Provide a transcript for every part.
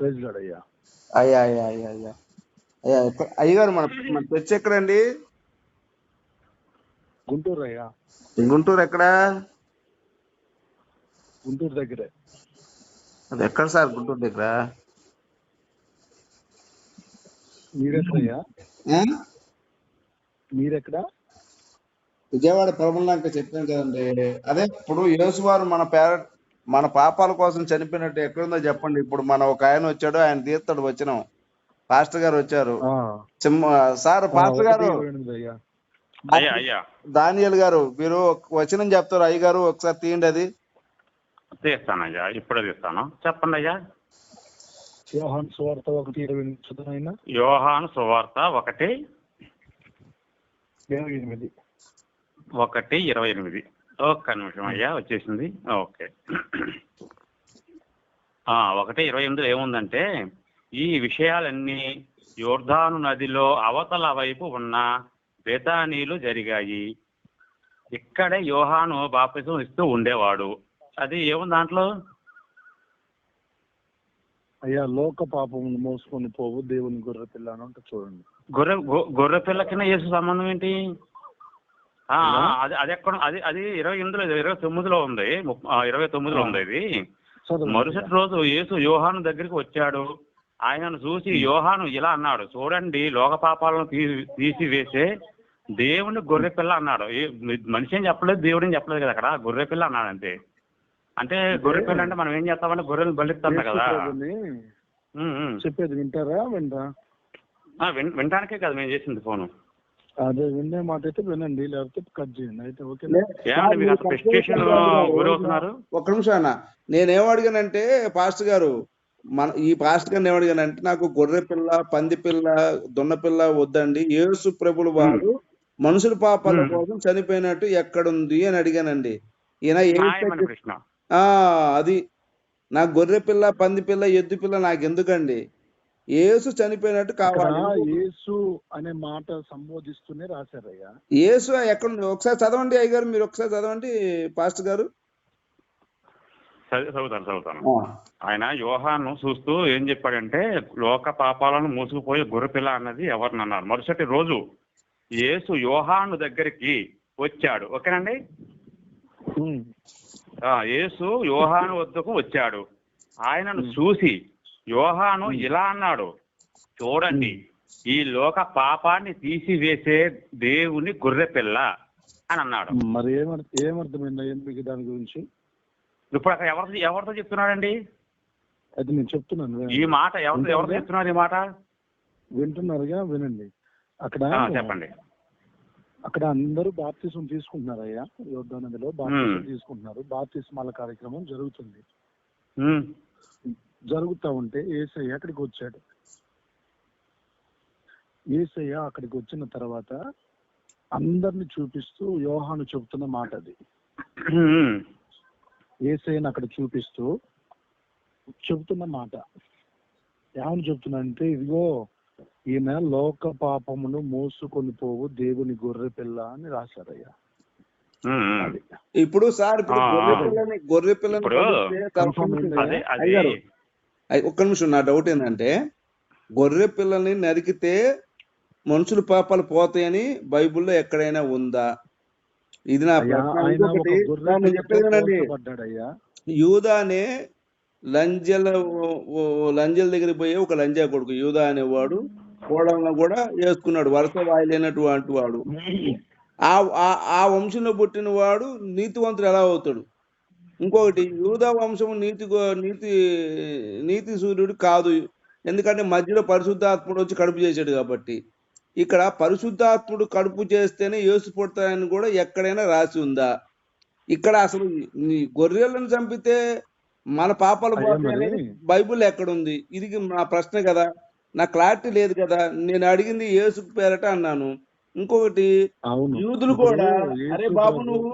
అయ్యా అయ్యా అయ్యా అయ్యా. అయ్యా అయ్యగారు మన మన చర్చ్ ఎక్కడండి గుంటూరు అయ్యా గుంటూరు ఎక్కడ? గుంటూరు దగ్గరే. అది ఎక్కడ సార్ గుంటూరు దగ్గర? మీరెక్కడయ్యా? మీరెక్కడ? విజయవాడ ప్రభుత్వం చెప్పాను కదండి. అదే ఇప్పుడు యేసు వారు మన పేర మన పాపాల కోసం చనిపోయినట్టు ఎక్కడుందో చెప్పండి. ఇప్పుడు మన ఒక ఆయన వచ్చాడు ఆయన తీర్థడు వచ్చినాం పాస్టర్ గారు వచ్చారు. సార్ పాస్టర్ గారు. దానియల్ గారు మీరు ఒక వచనం చెప్తారు. అయ్య గారు ఒకసారి తీయండి అది. తీస్తానయ్యా ఇప్పుడే తీస్తాను. చెప్పండి అయ్యా. యోహాన్ సువార్త ఒకటి ఇరవై ఎనిమిది యోహాను సువార్త ఒకటి ఇరవై ఎనిమిది. ఒకటి ఇరవై ఎనిమిది. ఒక్క నిమిషం అయ్యా వచ్చేసింది. ఓకే. ఒకటి ఇరవై ఎనిమిదిలో ఏముందంటే ఈ విషయాలన్నీ యోర్ధాను నదిలో అవతల వైపు ఉన్న బేతానీలు జరిగాయి. ఇక్కడే యోహాను బాప్తిజం ఇస్తూ ఉండేవాడు. అది ఏముంది దాంట్లో? అయ్యా లోక పాపమును మోసుకొని పోవు దేవుని గొర్రె పిల్ల అని చూడండి. గొర్రె గొర్రె పిల్లకిన యేసు సంబంధం ఏంటి? అది అది ఎక్కడ అది అది ఇరవై ఎనిమిదిలో ఇరవై తొమ్మిదిలో ఉంది. ఇరవై తొమ్మిదిలో ఉంది ఇది. మరుసటి రోజు యేసు యోహాను దగ్గరికి వచ్చాడు. ఆయనను చూసి యోహాను ఇలా అన్నాడు చూడండి లోక పాపాలను తీ- తీసివేసే దేవుని గొర్రె పిల్ల అన్నాడు. మనిషి ఏం చెప్పలేదు దేవుడు ఏం చెప్పలేదు కదా అక్కడ? గొర్రె పిల్ల అన్నాడు అంతే. అంటే గొర్రె పిల్ల అంటే మనం ఏం చేస్తామంటే గొర్రెలు బలిస్తాం కదా. చెప్పేది వింటారా వింటా వినడానికే కదా మేము చేసింది ఫోను. అదే వినే మాట అయితే వినండి లేకపోతే కట్ చేయండి. అయితే ఓకే ఒక్క నిమిషం అన్న. నేనేం అడిగానంటే పాస్టర్ గారు మన ఈ పాస్టర్ గారిని ఏమడిగానంటే నాకు గొర్రె పిల్ల పంది పిల్ల దున్న పిల్ల వద్దండి. యేసు ప్రభులు వారు మనుషుల పాపాల. కోసం చనిపోయినట్టు ఎక్కడుంది అని అడిగానండి. ఈయన అది నాకు గొర్రె పిల్ల పంది పిల్ల ఎద్దు పిల్ల నాకు ఎందుకండి యేసు చనిపోయినట్టు కావాలి. యేసు అనే మాట సంబోధిస్తూనే రాశారయ్యా. యేసు ఎక్కడ ఒకసారి చదవండి అయ్యగారు మీరు ఒకసారి చదవండి పాస్టర్ గారు. చదివి- చదువుతాను చదువుతాను. ఆయన యోహాను చూస్తూ ఏం చెప్పాడంటే లోక పాపాలను మూసుకుపోయే గొర్రెపిల్ల అన్నది ఎవరిని అన్నారు. మరుసటి రోజు యేసు యోహాను దగ్గరికి వచ్చాడు. ఓకేనండి? యేసు యోహాను వద్దకు వచ్చాడు. ఆయనను చూసి యోహాను ఇలా అన్నాడు చూడండి ఈ లోక పాపాన్ని తీసివేసే దేవుని గొర్రెపిల్ల అని అన్నాడు. మరి ఏమర్థ ఏమర్థమైంది అయ్యా మీకు దాని గురించి? ఇప్పుడు అక్కడ ఎవరితో ఎవరితో చెప్తున్నాడండి? అది నేను చెప్తున్నాను ఈ. మాట ఎవరితో ఎవరితో చెప్తున్నారు ఈ మాట? వింటున్నారుగా? వినండి. అక్కడ చెప్పండి. అక్కడ అందరూ బాప్తిసం తీసుకుంటున్నారయ్యా. యోధా నదిలో బాప్తిసం తీసుకుంటున్నారు. బాప్తిస్మాల కార్యక్రమం జరుగుతుంది. జరుగుతా ఉంటే ఏసయ్య అక్కడికి వచ్చాడు. ఏసయ్య అక్కడికి వచ్చిన తర్వాత అందరిని చూపిస్తూ యోహాను చెబుతున్న మాట అది. ఏసయ్యను అక్కడ చూపిస్తూ చెబుతున్న మాట. ఏమని చెప్తున్నా ఇదిగో ఈయన లోక పాపమును మోసుకొని పోవు దేవుని గొర్రె పిల్ల అని రాశారయ్యా. ఇప్పుడు సార్ గొర్రె. పిల్లని గొర్రె పిల్లని ఒక్క నిమిషం నా డౌట్ ఏంటంటే గొర్రె పిల్లని నరికితే మనుషుల పాపాలు పోతాయని బైబిల్లో ఎక్కడైనా ఉందా? ఇది నా. పోల్చబడ్డాడయ్యా యూదా అనే లంజల లంజల దగ్గరికి పోయి ఒక లంజా కొడుకు యూదా అనేవాడు కోడలను కూడా వేసుకున్నాడు వరుస వాయిలేనటువంటి వాడు. ఆ ఆ- ఆ వంశంలో పుట్టిన వాడు నీతివంతుడు ఎలా అవుతాడు? ఇంకొకటి యూదా వంశము నీతి నీతి నీతి సూర్యుడు కాదు. ఎందుకంటే మధ్యలో పరిశుద్ధాత్ముడు వచ్చి కడుపు చేశాడు కాబట్టి. ఇక్కడ పరిశుద్ధాత్ముడు కడుపు చేస్తేనే యేసు పుడతాడని కూడా ఎక్కడైనా రాసి ఉందా? ఇక్కడ అసలు గొర్రెలను చంపితే మన పాపాలు బైబిల్ ఎక్కడుంది? ఇది నా ప్రశ్న కదా. నా క్లారిటీ లేదు కదా. నేను అడిగింది యేసు పేరట అన్నాను. ఇంకొకటి అవును. యూదులు కూడా అరే బాబు నువ్వు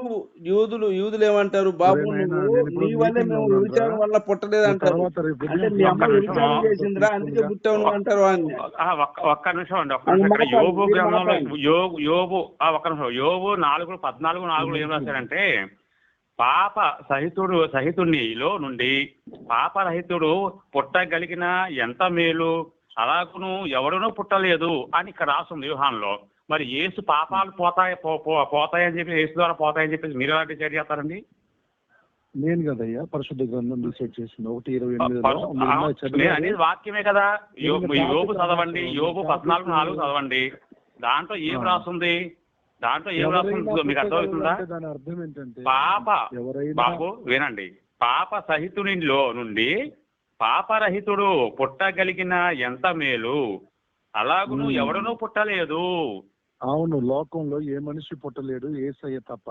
యూదులు యూదులు ఏమంటారు బాబు నువ్వు నీ వల్లే మేము వ్యభిచారం పుట్టలేదు అంటారు అంటే మీ అమ్మ. వ్యభిచారం చేసిందిరా అందుకే పుట్టావు నువ్వు అంటారు ఒక్క ఒక్క నిమిషం అండి ఒక్క నిమిషం యోబు మీరు గ్రంథంలో. యోబు ఒక్క నిమిషం యోబు నాలుగు పద్నాలుగు నాలుగులో ఏం రాశారంటే పాప సహితుడు సహితునిలో నుండి పాపరహితుడు పుట్టగలిగిన ఎంత మేలు అలాగును ఎవడునూ పుట్టలేదు అని ఇక్కడ రాస్తుంది వ్యూహాన్లో. మరి యేసు పాపాలు పోతాయి పోతాయని చెప్పి యేసు ద్వారా పోతాయని చెప్పి మీరు ఎలా డిసైడ్ చేస్తారండి నేను కదయ్యా పరిశుద్ధ గ్రంథం డిసైడ్ చేసింది ఒకటి ఇరవై. అనేది వాక్యమే కదా యో- నేను యోబు టాపిక్ చదవండి. యోబు టాపిక్ పద్నాలుగు నాలుగు. చదవండి దాంట్లో ఏం. రాస్తుంది దాంట్లో ఏం రాస్తుందో మీకు అర్థమవుతుందా దాని అర్థం ఏంటంటే పాప ఎవరైనా బాబు వినండి పాప సహితునిలో నుండి పాపరహితుడు పుట్టగలిగిన ఎంత మేలు అలాగును. ఎవడనూ పుట్టలేదు అవును లోకంలో ఏ మనిషి పుట్టలేడు ఏసయ్య తప్ప.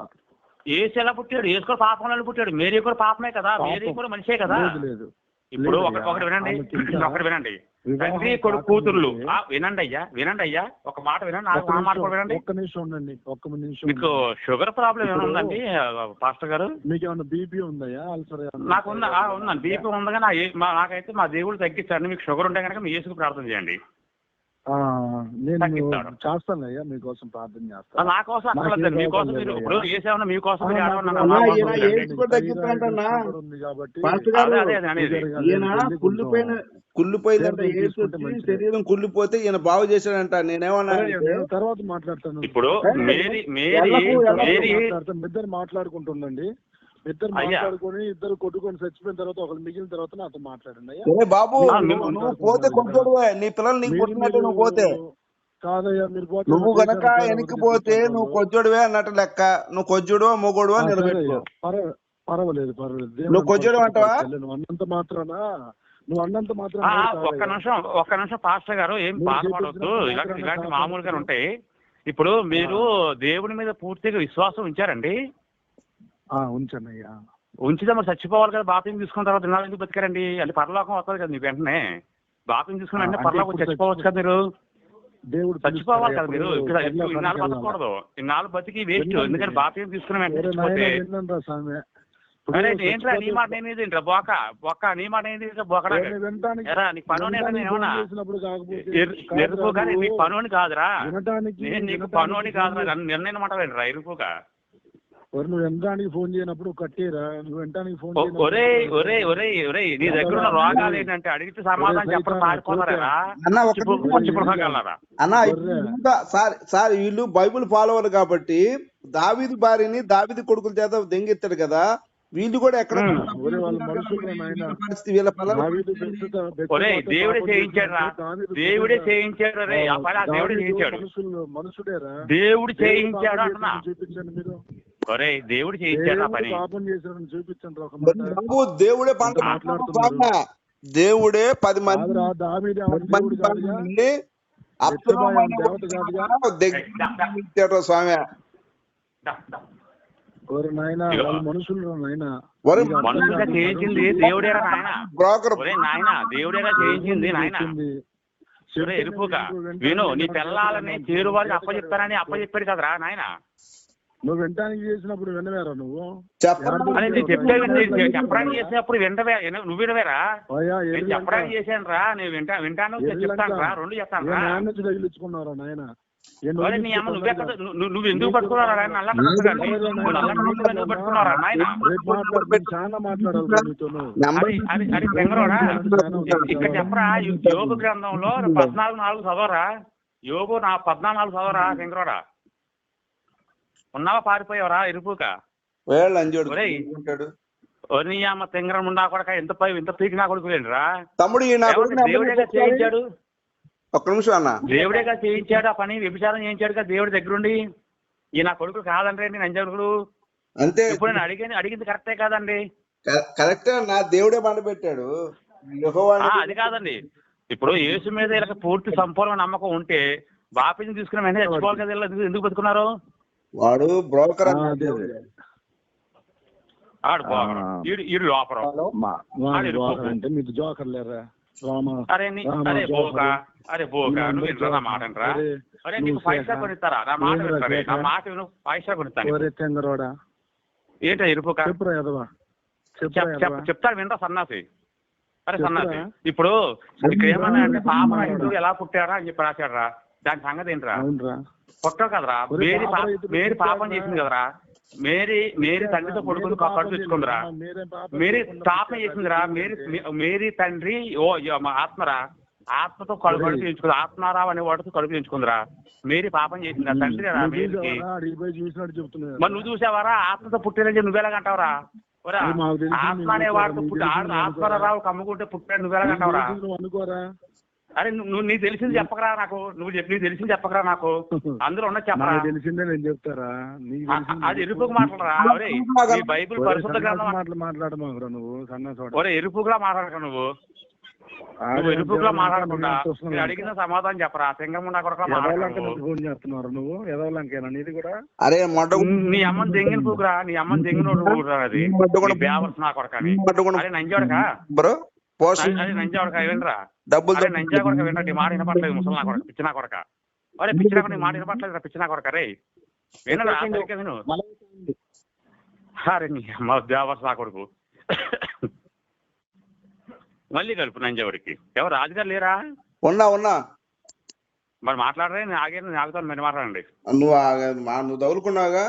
ఏసు ఎలా పుట్టాడు? ఏసు కూడా పాపంలో పుట్టాడు. మేరీ కూడా పాపమే కదా. మేరీ కూడా మనిషే కదా. లేదు లేదు. ఇప్పుడు. ఒకటి వినండి. ఒకటి వినండి. తండ్రి కొడుకు కూతుర్లు. వినండి అయ్యా వినండి అయ్యా. ఒక మాట వినండి ఆ మాట కూడా వినండి. ఒక్క నిమిషం ఉండండి ఒక్క నిమిషం మీకు. షుగర్ ప్రాబ్లం ఏమైనా ఉందండి పాస్టర్ గారు? మీకు ఏమైనా బీపీ ఉందయ్యా? నాకు ఉన్న ఆ, ఉందండి. బీపీ ఉందగా నాకైతే మా దేవుడు తగ్గించండి మీకు షుగర్ ఉంటే కనుక మీ యేసుకు ప్రార్థన చేయండి. నేను తగ్గిస్తాడు. చేస్తానయ్యా మీకోసం ప్రార్థన చేస్తాను నా కోసం. మీకోసం మీరు. ఇప్పుడు ఏసేమన్నా మీకోసం మీరు ఆ, ఏడవన్నా నాకు నా అన్నా, కోసం ఈయన వద్దండి. ఏడ్చి కూడా తగ్గిస్తాడంటన్నా. షుగర్ ఉంది కాబట్టి కుళ్ళిపోయిన కుళ్ళిపోయిందంట. శరీరం కుళ్ళిపోతే ఈయన బాగు చేశాడంట నేనేమన్నా తర్వాత మాట్లాడతాను ఇప్పుడు మేరీ మేరీ మేరీ ఇద్దరు మాట్లాడుకుంటుండండి ఇద్దరు. మాట్లాడుకొని ఇద్దరు కొట్టుకొని చచ్చిపోయిన తర్వాత ఒకరు మిగిలిన తర్వాత నాతో మాట్లాడండి అయ్యా. "ఒరే బాబు నువ్వు పోతే కొంచెడువే నీ పిల్లలు నీకు పుట్టినట్టు నువ్వు పోతే. కాదయ్యా మీరు పోతే నువ్వు నాకు గనక వెనక్కి పోతే? నువ్వు కొజ్జోడువే అన్నట్టు లెక్క. నువ్వు కొజ్జుడు మొగోడు. పర్వ- పర్వాలేదు పర్వాలేదు. దేవుడు నువ్వు కొంచెం పరిశుద్ధ అంటావా? అన్నంత మాత్రాన? నువ్వు అన్నంత ఆ, మాత్రాన ఒక్క నిమిషం ఒక్క నిమిషం పాస్టర్ గారు ఏం బాధపడవద్దు ఇలాంటి ఇలాంటి. మామూలుగా ఉంటాయి. ఇప్పుడు మీరు దేవుని మీద పూర్తిగా విశ్వాసం ఉంచారండి. అయ్యా ఉంచితే మరి చచ్చిపోవాలి కదా బాప్యం తీసుకున్న తర్వాత ఇన్నాళ్ళు ఎందుకు బతికారండి? అంటే పరలోకం వస్తుంది కదా మీకు వెంటనే. బాప్యం తీసుకున్న వెంటనే అంటే పరలోకం చచ్చిపోవచ్చు కదా మీరు? దేవుడు చచ్చిపోవాలి కదా మీరు. ఇక్కడ ఇన్నాళ్ళు. బతకూడదు. ఇన్నాళ్ళు బతికి వేస్ట్. ఎందుకంటే బాప్యం తీసుకున్న వెంటనే ఏంట్రా నీ మాట ఏంట్రా బోక బొక్క నీ మాట బొకడా నీకు పనుని ఏమన్నా? ఎరుపు కానీ కాదురా నీకు పనుని కాదురా. నేను నీకు పనుని కాదురా. నన్ను నిర్ణయం మాట ఎరుపుగా ఒరే నువ్వు వినటానికి ఫోన్ చేయనప్పుడు కట్టేరా? నువ్వు వినటానికి ఫోన్ ఒరే ఒరే ఒరే ఒరే నీ దగ్గర ఉన్న రోగాలు ఏంటంటే అడిగితే సమాధానం చెప్పడం పారిపోతారా అన్న సార్ సార్ వీళ్ళు బైబిల్ ఫాలోవర్ కాబట్టి దావీదు భార్యని దావీదు కొడుకుల చేత దెంగెత్తాడు కదా. వీళ్ళు కూడా ఎక్కడ దేవుడే చేయించాడు దేవుడే చేయించాడు దేవుడే చేయించాడు. మనుషులు మనుషుడేరా దేవుడు చేయించాడు అంటున్నా చేసినప్పుడు చూపించండి మీరు. ఒరే దేవుడు చేయించాడు ఆ దేవుడు పని. పాపం చేసినప్పుడు చూపించండి ఒక మరి మాట బాబు దేవుడే పంట మాట్లాడుతున్నారు. స్వామి. దేవుడే పది మంది కాదురా దావీదు దేవుడు కాదుగా? దేవత కాదుగా? స్వామి. నాయన ఇదిగో. వాళ్ళ మనుషులు నాయన? ఒరే నీకు అర్థం మనుషులుగా కాదు. చేయించింది దేవుడేరా నాయన? బ్రోకర్ ఒరే నాయన దేవుడేగా చేయించింది నాయన? చెప్పింది. ఒరే ఎరుపుగా. విను నీ పిల్లలని చేరువారికి అప్పచెప్తానని అప్పచెప్పాడు కదరా నాయన? నువ్వు వినటానికి చేసినప్పుడు వినవేరా నువ్వు? చెప్పండి చెప్పడానికి చేసినప్పుడు వింటవే నువ్వు వినవేరా? నేను చెప్పడానికి చేశాను రా నేను వింటా వింటాను చెప్తాను రా రెండు చెప్తాను రా నుంచి తగిలించుకున్నారా నాయన? నువ్వే ఎందుకు పట్టుకున్నారా ఇక్కడ చెప్పరా? యోగు గ్రంథంలో పద్నాలుగు నాలుగు చదవరా? యోగు నా పద్నాలుగు నాలుగు చదవరా? తెంగరోడా ఉన్నావా పారిపోయావరా ఇరుపుక వేళ్ళు అంజోడు. ఉంటాడు నీ తెంగరం ఉండా కొడక ఎంత పై ఇంత పీకి నా తమ్ముడు నా కొడుకు నెంబర్ దేవుడేగా చెప్పాలి. చేయించాడు? ఒక్క నిమిషం అన్న. దేవుడేగా చేయించాడు ఆ పని వ్యభిచారం చేయించాడుగా దేవుడి దగ్గరుండి? ఈ నా కొడుకు కాదండి నేను అంజడుకుడు అంతే. ఇప్పుడు నేను అడిగింది అడిగింది కరెక్టే కాదండి. కరెక్టే అన్న దేవుడే బండ పెట్టాడు. అది కాదండి. ఇప్పుడు యేసు మీద వీళ్ళకి పూర్తి సంపూర్ణ నమ్మకం ఉంటే బాపిని తీసుకుని వెంటనే చచ్చిపోవాలి కదా ఎందుకు బతుకున్నారు? వాడు బ్రోకర్. అంటే మీకు జోకర్ లేరా? అరే అరే. బోక అరే నువ్వు వినరా నా. మాట అరే, నీకు సేహ. కొనిస్తారా? నా మాట నా? మాట విను. కొనిస్తాను తెంగరోడా. ఏంటో ఇరుపుక? చెప్పురా ఎదవా చెప్పురా చెప్ చెప్ ఎదవా చెప్తాను వినరా సన్నాసి? అరే. సన్నాసి ఇప్పుడు ఇక్కడ ఏమన్నా అంటే పాప ఎలా పుట్టారా అని చెప్పి రాశాడరా. దాని సంగతి ఏంట్రా? పుట్టవు కదరా. మేరీ మేరీ పాపం. చేసింది కదరా. మేరీ మేరీ తండ్రితో పడుకుంది కడుపు తెచ్చుకుందిరా మీరేం పాపం చేసిందిరా. మేరీ మేరీ తండ్రి ఓ ఆత్మరా. ఆత్మతో కడుపు తెచ్చుకుంది ఆత్మారావు అనే వాడితో కడుపు తెచ్చుకుందిరా మేరీ పాపం చేసింది ఆ తండ్రి మరి నువ్వు చూసావారా? ఆత్మతో పుట్టినని నువ్వెలాగంటావురా మాకు తెలుసు, ఆత్మ అనే వాడితో పుట్టి ఆత్మరావు కమ్ముకుంటే పుట్టాడు నువ్వెలాగంటావురా అరే నువ్వు నువ్వు నీకు తెలిసింది చెప్పకరా నాకు. నువ్వు చెప్పి నీకు తెలిసింది చెప్పకరా నాకు. అందులో ఉన్న చెప్పరా. నాకు తెలిసిందే నేను చెప్తారా? అది ఎరుపుకు మాట్లాడరా? ఒరే ఈ బైబిల్ పరిశుద్ధ గ్రంథం మాటలు మాట్లాడమాకురా నువ్వు? సన్న చోట ఒరే ఎరుపుగా మాట్లాడక నువ్వు. నువ్వు ఎరుపుగా మాట్లాడకుండా నేను అడిగిన సమాధానం చెప్పరా? సింగముండా కొడక ఫోన్ చేస్తున్నారు నువ్వు? ఎదవలంకేనా నీది కూడా? అరే మొట్ట నీ అమ్మని దెంగిన పూకురా నీ అమ్మని దెంగిన ఊరురా అది? నీ బేవర్స్ నా కొడకని అరే నంజాడక? డబ్బులు నంజా కొడక వినరా? నీ మాట వినపట్లేదు ముసలి నా కొడక పిచ్చి నా కొడక? అరే పిచ్చి నా నీ మాట వినపట్లేదు పిచ్చి నా కొడక రే వినరా? సరిగ్గా విను. అరే నీ అమ్మ బేవర్స్ నా కొడుకు. మళ్ళీ కలుపు నంజావుడికి ఎవరు రాజుగారు లేరా? ఉన్నా ఉన్నా. మరి మాట్లాడరే నేను ఆగే నేను ఆగుతాను మీరు మాట్లాడండి. నువ్వు నువ్వు తగులుకున్నావుగా?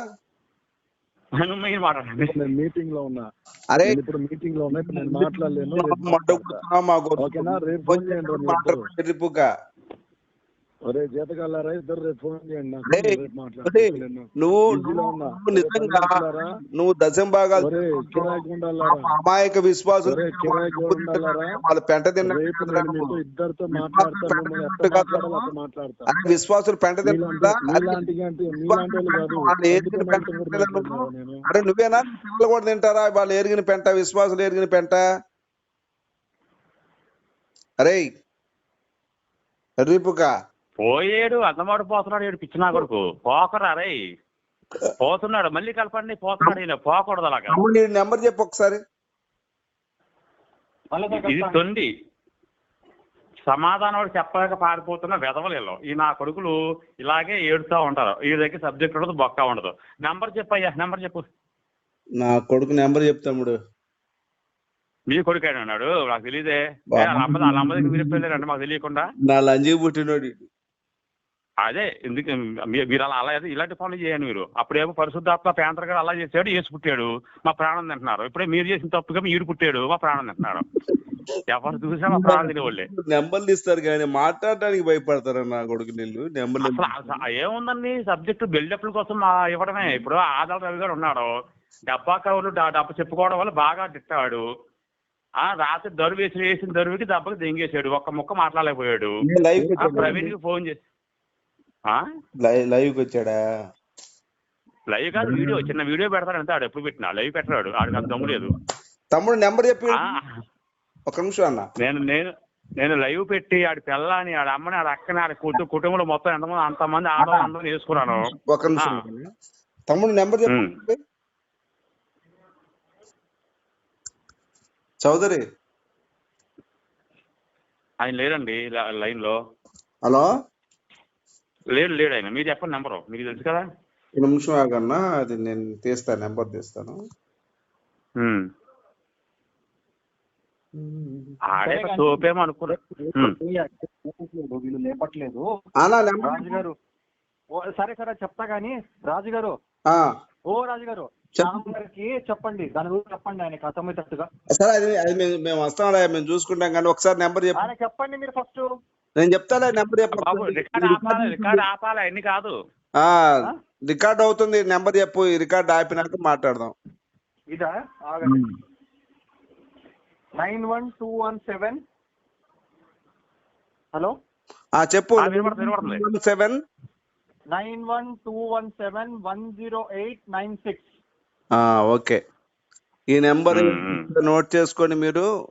మీరు మాట్లాడండి నేను మీటింగ్లో ఉన్నా. అరే ఇప్పుడు మీటింగ్లో ఉన్నా ఇప్పుడు నేను మాట్లాడలేను రేపు ఓకేనా? రేపు ఫోన్ చేయండి రా మీరు ఇద్దరు. రిపుగా ఒరే ఇద్దరు రేపు ఫోన్ చేయండి నువ్వు నిజంగా? నువ్వు దశం భాగాలు అమాయక విశ్వాసం వాళ్ళ పెంట తిన్న విశ్వాసులు పెంట అరే నువ్వేనా? పిల్లలు కూడా తింటారా? వాళ్ళు ఎరిగిన పెంట విశ్వాసులు ఎరిగిన పెంట? అరే రిపుక? పోయేడు అన్నమాడు పోతున్నాడు ఏడు పిచ్చి నా కొడుకు. పోకరా రే. పోతున్నాడు. మళ్ళీ కలపండి పోతున్నాడు ఈయన. పోకూడదు అలాగా. నెంబర్ చెప్పు ఒకసారి. ఇది తొండి. సమాధానం వాడు చెప్పలేక పారిపోతున్న వెదవలేలో ఈ నా కొడుకులు ఇలాగే ఏడుస్తూ ఉంటారు. ఈ దగ్గర సబ్జెక్ట్ ఉండదు బొక్క ఉండదు. నెంబర్ చెప్పయ్యా నెంబర్ చెప్పు. నా కొడుకు నెంబర్ చెప్తాముడు మీ కొడుకు అన్నాడు నాకు తెలియదే వాళ్ళ అమ్మ దగ్గర మీరు వెళ్ళారంటే మాకు తెలియకుండా. నా లంజీ పుట్టినోడు. అదే ఎందుకు మీరు అలా అలా ఇలాంటి పనులు చేయండి మీరు. అప్పుడేమో పరిశుద్ధాత్మ పేంతర గారు అలా చేశాడు యేసు పుట్టాడు మా ప్రాణం తింటున్నారు. ఇప్పుడే మీరు చేసిన తప్పుగా మీరు పుట్టాడు మా ప్రాణం తింటున్నారు. ఎవరు చూసినా మా ప్రాణం తినేవాళ్ళే. నెంబర్లు ఇస్తారు కానీ మాట్లాడడానికి భయపడతారు నా కొడుకు నీళ్ళు నెంబర్లు ఏముందండి? సబ్జెక్ట్ బిల్డప్ల కోసం ఇవ్వడమే. ఇప్పుడు ఆదాల రవి గారు ఉన్నాడు. డబ్బా కవులు డ- డబ్బా చెప్పుకోవడం వల్ల బాగా తిట్టాడు ఆ రాత్రి దరువు వేసి వేసిన దరువుకి దెబ్బకి దెంగేశాడు. ఒక్క ముక్క మాట్లాడలేకపోయాడు. ప్రవీణ్కి ఫోన్ చేసి లైవ్కి వచ్చాడా? లైవ్ కాదు వీడియో. చిన్న వీడియో పెడతాడు అంతే ఆడు ఎప్పుడు పెట్టినా. లైవ్ పెట్టాడు ఆడికి అంత దమ్ము లేదు. తమ్ముడు నెంబర్ చెప్పి. ఒక నిమిషం అన్న. నేను నేను నేను లైవ్ పెట్టి ఆడి పిల్లని ఆడి అమ్మని ఆడి అక్కని ఆడి కుటు కుటుంబంలో మొత్తం ఎంతమంది అంతమంది ఆడవాళ్ళు అందరూ వేసుకున్నాను ఒక నిమిషం తమ్ముడు నెంబర్ చెప్పు. ఉమ్. చౌదరి. ఆయన లేడండి ల- లైన్లో హలో? లేడు లేడు ఆయన. మీరు చెప్పండి నెంబరు మీకు తెలుసు కదా? ఒక నిమిషం ఆగన్నా అది నేను తీస్తాను నెంబర్ తీస్తాను. ఉమ్. ఆడే సోపేమో. వీళ్ళు లేపట్లేదు. నెంబర్ రాజుగారు ఓ, సరే సరే చెప్తా గానీ రాజుగారు. ఆ, ఓ రాజుగారు చెప్పు. గారికి చెప్పండి. దాని గురించి చెప్పండి ఆయనకి అర్థమయ్యేటట్టుగా. సరే అది అది మేము మేము వస్తాంలే మేము చూసుకుంటాం కానీ ఒకసారి నెంబర్ చెప్పు. ఆయన చెప్పండి మీరు ఫస్ట్. నేను చెప్తాలే నెంబర్ చెప్పు. రికార్డ్ ఆపాలి రికార్డ్ ఆపాలి అన్ని కాదు. ఆ, రికార్డ్ అవుతుంది నెంబర్ చెప్పు ఈ రికార్డ్ ఆపినాక మాట్లాడదాం. ఇదా? ఆగండి. Nine one two one seven. Hello? ఆ చెప్పు. Seven. Nine one two one seven one zero eight nine six. Okay. ఈ నెంబర్. నోట్ చేసుకొని మీరు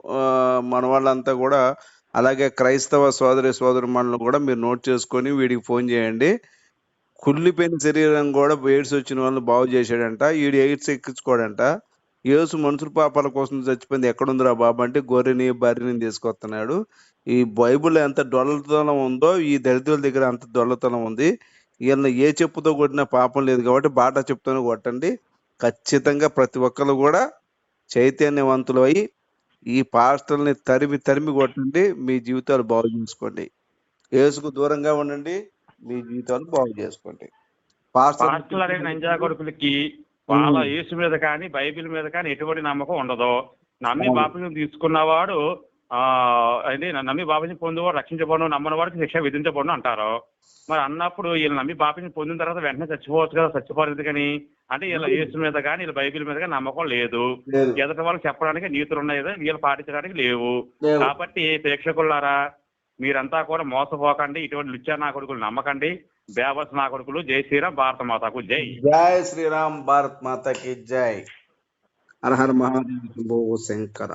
మన వాళ్ళంతా కూడా అలాగే క్రైస్తవ సోదరి సోదరు మనలు కూడా మీరు నోట్ చేసుకొని వీడికి ఫోన్ చేయండి. కుళ్ళిపోయిన శరీరం కూడా ఎయిడ్స్ వచ్చిన వాళ్ళని బాగు చేశాడంట. వీడు ఎయిడ్స్ ఎక్కించుకోడంట. యేసు మనుషుల పాపాల కోసం చచ్చిపోయింది. ఎక్కడుందిరా బాబు అంటే గొర్రెని బర్రెని తీసుకొస్తున్నాడు. ఈ బైబిల్ ఎంత డొల్లతనం ఉందో ఈ దళితుల దగ్గర అంత డొల్లతనం ఉంది. వీళ్ళని ఏ చెప్పుతో కొట్టినా పాపం లేదు కాబట్టి బాటా చెప్తూనే కొట్టండి. ఖచ్చితంగా ప్రతి ఒక్కరు కూడా చైతన్యవంతులు అయి ఈ పాస్టల్ని తరిమి తరిమి కొట్టండి మీ జీవితాలు బాగు చేసుకోండి. యేసుకు దూరంగా ఉండండి మీ జీవితాలు బాగు చేసుకోండి. పాస్టర్ పాస్టర్లు అనే నంజా కొడుకులకి వాళ్ళ యేసు మీద కానీ బైబిల్ మీద కానీ ఎటువంటి నమ్మకం ఉండదు. నమ్మి. బాప్తిజం తీసుకున్నవాడు అదే నమ్మి బాప్తిజం పొందేవాడు రక్షించబడను నమ్మని వాడికి శిక్ష విధించబడను అంటారు. మరి అన్నప్పుడు వీళ్ళు నమ్మి బాప్తిజం పొందిన తర్వాత వెంటనే చచ్చిపోవచ్చు కదా చచ్చిపోలేదు కానీ అంటే వీళ్ళ యేసు మీద కానీ వీళ్ళ బైబిల్ మీద కానీ నమ్మకం లేదు. ఎదుటి వాళ్ళకి చెప్పడానికి నీతులు ఉన్నాయి వీళ్ళు పాటించడానికి లేవు. కాబట్టి ప్రేక్షకులారా మీరంతా కూడా మోసపోకండి ఇటువంటి లుచ్చా నా కొడుకులు నమ్మకండి. బేబస్ నా కొడుకులు జై శ్రీరామ్ భారత మాతకు జై. జై శ్రీరామ్ భారత్ మాతకి జై. హర హర మహాదేవ్ శంకర.